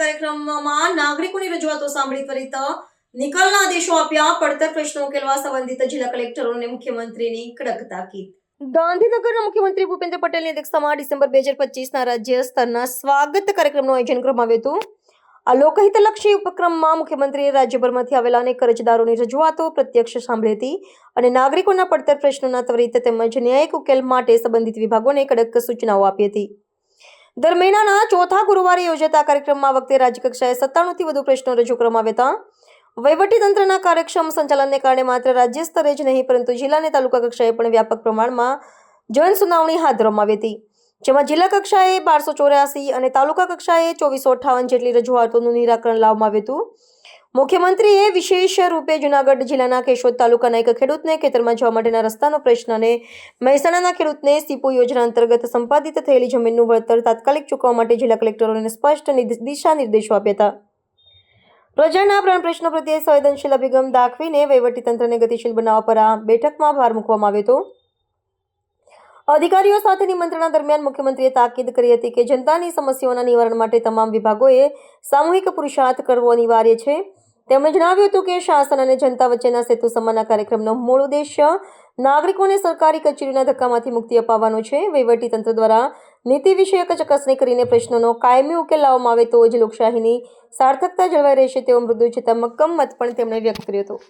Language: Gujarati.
કાર્યક્રમમાં નાગરિકોની રજૂઆતો સાંભળી ત્વરિત નિકાલના આદેશો આપ્યા, પડતર પ્રશ્નો ઉકેલવા સંબંધિત જિલ્લા કલેક્ટરોને મુખ્યમંત્રીની કડક તાકીદ. મુખ્યમંત્રી ભૂપેન્દ્ર પટેલની અધ્યક્ષતામાં ડિસેમ્બર હજાર પચીસના રાજ્ય સ્તરના સ્વાગત કાર્યક્રમનું આયોજન કરવામાં આવ્યું હતું. આ લોકહિતલક્ષી ઉપક્રમમાં મુખ્યમંત્રીએ રાજ્યભરમાંથી આવેલા અનેક અરજદારોની રજૂઆતો પ્રત્યક્ષ સાંભળી હતી અને નાગરિકોના પડતર પ્રશ્નોના ત્વરિત તેમજ ન્યાયિક ઉકેલ માટે સંબંધિત વિભાગોને કડક સૂચનાઓ આપી હતી. દર મહિનાના ચોથા ગુરુવારે યોજાતા કાર્યક્રમમાં વખતે રાજ્યકક્ષાએ સત્તાણુંથી વધુ પ્રશ્નો રજૂ કરવામાં આવ્યા હતા. વહીવટીતંત્રના કાર્યક્ષમ સંચાલનને કારણે માત્ર રાજ્ય સ્તરે જ નહીં, પરંતુ જિલ્લા અને તાલુકા કક્ષાએ પણ વ્યાપક પ્રમાણમાં જન સુનાવણી હાથ ધરવામાં આવી હતી. જેમાં જિલ્લા કક્ષાએ બારસો ચોર્યાસી અને તાલુકા કક્ષાએ ચોવીસો અઠ્ઠાવન જેટલી રજૂઆતોનું નિરાકરણ લાવવામાં આવ્યું હતું. મુખ્યમંત્રીએ વિશેષ રૂપે જુનાગઢ જિલ્લાના કેશોદ તાલુકાના એક ખેડૂતને ખેતરમાં જવા માટેના રસ્તાનો પ્રશ્ન અને મહેસાણાના ખેડૂતને સીપો યોજના અંતર્ગત સંપાદિત થયેલી જમીનનું વળતર તાત્કાલિક ચૂકવવા માટે જિલ્લા કલેક્ટરોને સ્પષ્ટ દિશા નિર્દેશો આપ્યા હતા. પ્રજાના પ્રાણ પ્રશ્નો પ્રત્યે સંવેદનશીલ અભિગમ દાખવીને વહીવટીતંત્રને ગતિશીલ બનાવવા પર આ બેઠકમાં ભાર મૂકવામાં આવ્યો હતો. અધિકારીઓ સાથેની મંત્રણા દરમિયાન મુખ્યમંત્રીએ તાકીદ કરી હતી કે જનતાની સમસ્યાઓના નિવારણ માટે તમામ વિભાગોએ સામૂહિક પુરુષાર્થ કરવો અનિવાર્ય છે. તેમણે જણાવ્યું હતું કે શાસન અને જનતા વચ્ચેના સેતુ સમાના કાર્યક્રમનો મૂળ ઉદ્દેશ્ય નાગરિકોને સરકારી કચેરીના ધક્કામાંથી મુક્તિ અપાવવાનો છે. વહીવટીતંત્ર દ્વારા નીતિ વિષયક ચકાસણી કરીને પ્રશ્નોનો કાયમી ઉકેલ લાવવામાં આવે તો જ લોકશાહીની સાર્થકતા જળવાઈ રહેશે તેવો મૃદુ છતાં મક્કમ મત પણ તેમણે વ્યક્ત કર્યો હતો.